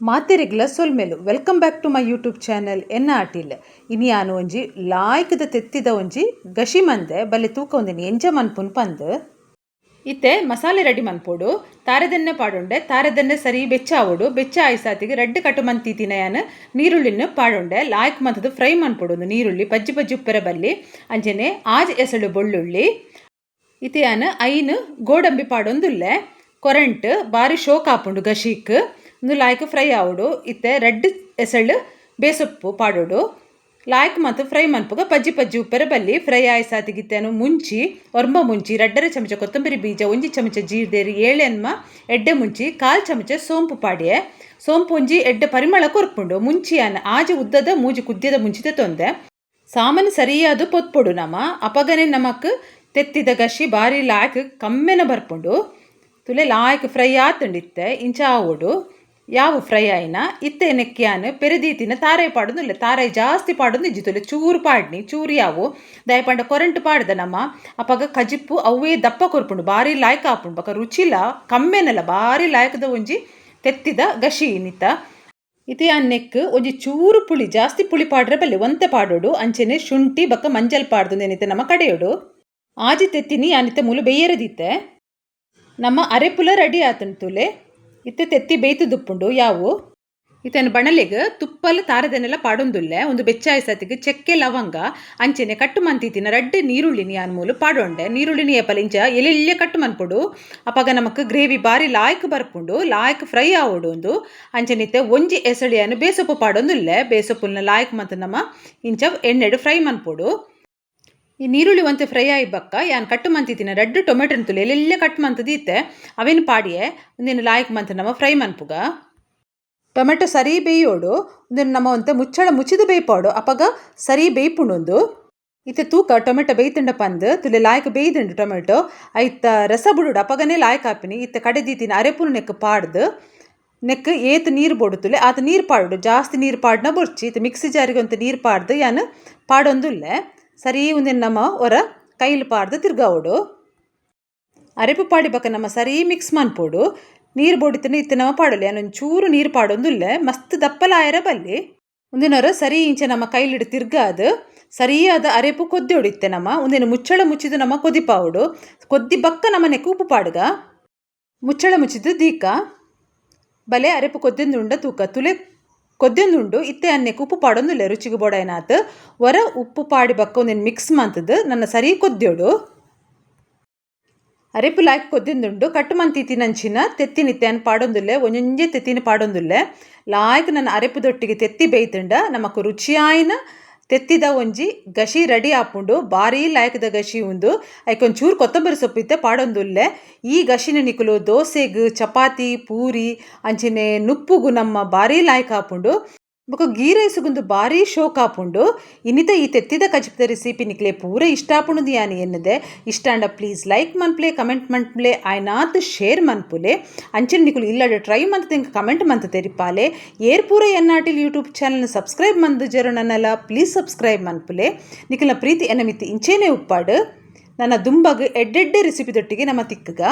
ಮಾತೆರೆಗ್ಲ ಸೊಲ್ಮೆಲು. Welcome back to my YouTube channel. ಎನ್ನ ಆಟಿಲ್? ಇನಿ ಆನು ಒಂಜಿ, ಲಾಯ್ಕದ ತೆತ್ತಿದ ಒಂಜಿ, ಗಶಿ ಮಂದೆ, ಬಲ್ಲೆ ತೂಕ ಒಂದಿನಿ, ಎಂಜ ಮನ್ಪುನ್ ಪಂದ್. ಇತ್ತೆ ಮಸಾಲೆ ರೆಡಿ ಮನ್ಪೋಡು. ತಾರೆದೆಣ್ಣೆ ಪಾಡೊಂಡೆ ತಾರೆದೆಣ್ಣೆ ಸರಿ ಬೆಚ್ಚ ಆವೋಡು ಬೆಚ್ಚ ಆಯ್ಸಾತಿಗೆ ರೆಡ್ ಕಟ್ಟು ಮಂತೀತಿನ ಯಾನ್ ನೀರುಳ್ಳಿನ ಪಾಡೊಂಡೆ. ಲಾಯ್ಕ್ ಮಂತದ್ದು ಫ್ರೈ ಮನ್ಪೋಡು ಒಂದು ನೀರುಳ್ಳಿ, ಬಜ್ಜಿ ಬಜ್ಜಿ ಉಪ್ಪೆರ ಬಲ್ಲಿ. ಅಂಜನೆ ಆಜ್ ಎಸಳು ಬೊಳ್ಳುಳ್ಳಿ. ಇತ್ತೆ ಯಾನು ಐನು ಗೋಡಂಬಿ ಪಾಡೊಂದುಲ್ಲೆ, ಕೊರೆಂಟ್, ಬಾರಿ ಶೋಕ್ ಆಪುಂಡು ಗಶೀಕ್. ಉಂದು ಲಾಯ್ಕ್ ಫ್ರೈ ಆವಡು, ಇತ್ತೆ ರೆಡ್ ಎಸಳು, ಬೇಸೊಪ್ಪು ಪಾಡೋಡು. ಲಾಯ್ಕ್ ಮತ್ತು ಫ್ರೈ ಮನ್ಪುಗ ಪಜ್ಜಿ ಪಜ್ಜಿ ಉಪ್ಪೆರೆ ಬಲ್ಲಿ ಫ್ರೈ ಆಯ್ಸಾತಿಗಿತ್ತೇನು ಮುಂಚಿ, ಒರ್ಮ ಮುಂಚಿ, ರಡ್ಡರೆ ಚಮಚ ಕೊತ್ತಂಬರಿ ಬೀಜ, ಒಂಜಿ ಚಮಚ ಜೀರ್ದೇರಿ ಏಳೆನ್ಮ ಎಡ್ಡೆ ಮುಂಚಿ, ಕಾಲ್ ಚಮಚ ಸೋಂಪು ಪಾಡಿಯೆ. ಸೋಂಪು ಒಂಜಿ ಎಡ್ಡೆ ಪರಿಮಳ ಕೊರ್ಪುಂಡು ಮುಂಚಿಯನ್ನ ಆಜಿ ಉದ್ದದ ಮೂಜಿ ಕುದ್ಯದ ಮುಂಚಿತ ತೊಂದೆ. ಸಾಮಾನು ಸರಿಯಾದ ಪೊತ್ಪೊಡು ನಮ, ಅಪಗನೆ ನಮಕ್ ತೆತ್ತಿದ ಗಶಿ ಬಾರಿ ಲಾಯ್ಕ್ ಕಮ್ಮೆನ ಬರ್ಪುಂಡು. ತುಲೆ ಲಾಯ್ಕ್ ಫ್ರೈ ಆತುಂಡಿತ್ತೆ, ಇಂಚ ಆವೋಡು. ಯಾವ ಫ್ರೈ ಆಯ್ನ? ಇತ್ತೆ ನೆಕ್ಕ್ಯಾನ್ ಪೆರೆದೀತಿನ ತಾರಾಯಿ ಪಾಡುದು, ಇಲ್ಲ ತಾರಾಯಿ ಜಾಸ್ತಿ ಪಾಡುದು, ಇಜ್ಜಿ ತುಲೆ ಚೂರು ಪಾಡ್ನಿ, ಚೂರು ಯಾವು? ದಯಪಂಡ ಕೊರಂಟ್ ಪಾಡ್ದ ನಮ್ಮ. ಅಪಗ ಕಜಿಪ್ಪು ಅವೇ ದಪ್ಪ ಕೊರ್ಪುಂಡು ಬಾರಿ ಲಾಯ್ಕ್ ಆಪುಂಡು. ಬಕ ರುಚಿಲ ಕಮ್ಮೆನಲ್ಲ ಬಾರಿ ಲಾಯ್ಕದ ಒಂಜಿ ತೆತ್ತಿದ ಗಶಿ ನಿತ್ತ ಇತಿ ಅನ್ನೆಕ್ ಒಂಜಿ ಚೂರು ಪುಳಿ, ಜಾಸ್ತಿ ಪುಳಿ ಪಾಡ್ರೆ ಬಲ್ಲೆ ಒಂತೆ ಪಾಡೋಡು, ಅಂಚೆನೆ ಶುಂಠಿ ಬಕ್ಕ ಮಂಜಲ್ ಪಾಡ್ದು ನೆನಿತೆ ನಮ್ಮ ಕಡೆಯೋಡು. ಆಜಿ ತೆತ್ತಿನಿ ಅನಿತ ಮುಲು ಬೇಯರದಿತ್ತೆ. ನಮ್ಮ ಅರೆಪುಲ ರೆಡಿ ಆತನ್ ತುಲೆ. ಇತ್ತೆ ತೆತ್ತಿ ಬೇಯ್ತು ದುಪ್ಪುಂಡು, ಯಾವು? ಇತನ ಬಣಲೆಗ್ ತುಪ್ಪಲ್ ತಾರದನೆಲ್ಲ ಪಾಡೊಂದುಲ್ಲೆ, ಒಂದು ಬೆಚ್ಚಾಯ್ಸತಿಗೆ ಚೆಕ್ಕೆ ಲವಂಗ, ಅಂಚೆನೆ ಕಟ್ಟು ಮಂತಿತ್ತಿನ ರಡ್ಡೆ ನೀರುಳ್ಳಿನಿ ಅನ್ಮೂಲು ಮೂಲು ಪಾಡೊಂಡೆ. ನೀರುಳ್ಳಿನಿ ಏಪಲ ಇಂಚ ಎಲೆಲ್ಲೆ ಕಟ್ಟು ಮನ್ಪುಡು ಅಪಗ ನಮಕ್ ಗ್ರೇವಿ ಬಾರಿ ಲಾಯ್ಕ್ ಬರ್ಪುಂಡು, ಲಾಯ್ಕ್ ಫ್ರೈ ಆವೋಡು ಒಂದು ಅಂಚೆನಿತ್ತೆ ಒಂಜಿ ಎಸಳಿಯನ್ನು ಬೇಸೊಪ್ಪು ಪಾಡೊಂದುಲ್ಲೆ, ಬೇಸೊಪ್ಪುಲ್ನ ಲಾಯ್ಕ್ ಮತ್ತು ನಮ್ಮ ಇಂಚ ಎಣ್ಣೆಡು ಫ್ರೈ ಮನ್ಪೊಡು ಈ ನೀರುಳ್ಳಿ ಒಂತೆ ಫ್ರೈ ಆಯಿ ಬಕ್ಕ, ಯಾನ್ ಕಟ್ಟು ಮಂತಿತ್ತಿನ ರೆಡ್ ಟೊಮೆಟೊನ್ ತುಲೆ, ಎಲ್ಲೆಲ್ಲೆ ಕಟ್ ಮಂತ್ ಇತ್ತೆ, ಅವೇನು ಪಾಡಿಯೆ? ಒಂದಿನ ಲಾಯ್ಕ್ ಮಂತ ನಮ್ಮ ಫ್ರೈ ಮನ್ಪುಗ. ಟೊಮೆಟೊ ಸರಿ ಬೇಯೋಡು, ಒಂದಿನ ನಮ್ಮ ಒಂತೆ ಮುಚ್ಚಳ ಮುಚ್ಚಿದ ಬೇಯ್ಪಾಡು ಅಪಗ ಸರಿ ಬೇಯ್ಪುಂಡೊಂದು ಇತ್ತೆ ತೂಕ ಟೊಮೆಟೊ ಬೇಯ್ತುಂಡ ಪಂದ್, ತುಲೆ ಲಾಯ್ಕ್ ಬೇಯ್ದುಂಡು ಟೊಮೆಟೊ, ಐತ ರಸ ಬುಡುಡು, ಅಪಗನೆ ಲಾಯಕ್ ಹಾಪಿನಿ ಇತ್ತೆ ಕಡೆದೀತಿನ ಅರೆಪುನ ನೆಕ್ ಪಾಡ್ದು. ನೆಕ್ ಏತ್ ನೀರು ಬೋಡುತ್ತುಲೆ ಆತ ನೀರು ಪಾಡುಡು, ಜಾಸ್ತಿ ನೀರು ಪಾಡ್ನ ಬೊರ್ಚಿ, ಇತ್ತೆ ಮಿಕ್ಸಿ ಜಾರಿಗೆ ಒಂತೆ ನೀರು ಪಾಡ್ದು, ಯಾನ್ ಪಾಡೊಂದುಲ್ಲೆ. ಸರಿ ಒಂದಿನ ನಮ್ಮ ಒರ ಕೈಲು ಪಾಡ್ದು ತಿರ್ಗಾವೋಡು ಅರೆಪು ಪಾಡಿ ಬಕ್ಕ ನಮ್ಮ ಸರಿ ಮಿಕ್ಸ್ ಮನ್ಪೋಡು ನೀರು ಬೋಡಿತನ ಇತ್ತೆ ನಮ್ಮ ಪಾಡೋಲ್ಲ ಯಾನೊಂದು ಚೂರು ನೀರು ಪಾಡೊಂದುಲ್ಲೆ ಮಸ್ತ್ ದಪ್ಪಲಾಯರ ಬಲ್ಲಿ ಒಂದಿನವರ ಸರಿ ಇಂಚ ನಮ್ಮ ಕೈಲಿಡು ತಿರ್ಗಾದು ಸರಿಯಾದ ಅರೆಪು ಕೊದ್ದೊಡಿತ್ತೆ ನಮ್ಮ ಒಂದಿನ ಮುಚ್ಚಳ ಮುಚ್ಚಿದು ನಮ್ಮ ಕೊದಿಪಾವುಡು ಕೊದ್ದಿ ಬಕ್ಕ ನಮ್ಮ ನೆಕ್ಕು ಉಪ್ಪು ಪಾಡ್ಗ ಮುಚ್ಚಳ ಮುಚ್ಚಿದು ದೀಕ ಬಲೆ ಅರೆಪು ಕೊದ್ದಿಂದುಂಡ ತೂಕ ತುಲೆ ಕೊದ್ದೊಂದುಂಡು ಇತ್ತೆ ಅನ್ನೆಕ್ ಉಪ್ಪು ಪಾಡೊಂದುಲ್ಲೆ ರುಚಿಗೆ ಬೋಡಾಯ್ನಾತ್ ವರ ಉಪ್ಪು ಪಾಡಿ ಬಕ್ಕ ಒಂದೇನು ಮಿಕ್ಸ್ ಮಂತದ್ದು ನನ್ನ ಸರಿ ಕೊದ್ಯೋಡು. ಅರೆಪು ಲಾಯ್ಕ್ ಕೊದ್ದಿಂದುಂಡು ಕಟ್ಟು ಇತ್ತಿನಂಚಿನ ತೆತ್ತಿನ್ ಇತ್ತೆನ್ ಪಾಡೊಂದುಲ್ಲೆ ಒಂಜೊಂಜೆ ತೆತ್ತಿನ ಪಾಡೊಂದುಲ್ಲೆ ಲಾಯ್ಕ್ ನನ್ನ ಅರೆಪುದೊಟ್ಟಿಗೆ ತೆತ್ತಿ ಬೇಯ್ತುಂಡ, ನಮಕ್ ರುಚಿಯಾಯಿನ ತೆತ್ತಿದ ಒಂಜಿ ಗಶಿ ರೆಡಿ ಆಪುಂಡು ಬಾರಿ ಲಾಯ್ಕದ ಗಶಿ ಉಂದು ಐಕೊಂದು ಚೂರು ಕೊತ್ತಂಬರಿ ಸೊಪ್ಪು ಇತ್ತೆ ಪಾಡೊಂದುಲ್ಲೆ. ಈ ಗಶಿನ ನಿಕುಲು ದೋಸೆಗ್, ಚಪಾತಿ, ಪೂರಿ, ಅಂಚಿನೆ ನುಪ್ಪುಗು ನಮ್ಮ ಬಾರಿ ಲಾಯ್ಕ್ ಆಪುಂಡು ಬೊಕ ಗೀ ಭಾರಿ ಬಾರಿ ಶೋಕ್ ಆಪುಂಡು ಇನ್ನಿತ ಈ ತೆತ್ತಿದ ಕಜಿಪದ ರೆಸಿಪಿ ನಿಕ್ಲೆ ಪೂರ ಇಷ್ಟ ಆಪುಂಡು ಯಾನಿ ಎನ್ನದೆ. ಇಷ್ಟಾಂಡ ಪ್ಲೀಸ್ ಲೈಕ್ ಮನ್ಪ್ಲೆ ಕಮೆಂಟ್ ಮನ್ಪ್ಲೆ ಆಯ್ನಾತ್ ಶೇರ್ ಮನ್ಪುಲೆ. ಅಂಚಿನ ನಿಕುಲು ಇಲ್ಲಡೆ ಟ್ರೈ ಮಂತ್ ತೆಂಕ ಕಮೆಂಟ್ ಮಂತ್ ತೆರಿಪಾಲೆ. ಏರ್ ಪೂರ ಎನ್ನಾಟಿಲ್ ಯೂಟ್ಯೂಬ್ ಚಾನಲ್ ಸಬ್ಸ್ಕ್ರೈಬ್ ಮಂದು ಜರು ನನ್ನಲ ಪ್ಲೀಸ್ ಸಬ್ಸ್ಕ್ರೈಬ್ ಮನ್ಪುಲೆ. ನಿಕಲ್ನ ಪ್ರೀತಿ ಎನ್ನ ಮಿತ್ತಿ ಇಂಚೇನೆ ಉಪ್ಪಾಡು. ನನ್ನ ದುಂಬಗ್ ಎಡ್ಡೆಡ್ಡೆ ರೆಸಿಪಿದೊಟ್ಟಿಗೆ ನಮ್ಮ ತಿಕ್ಕಗ.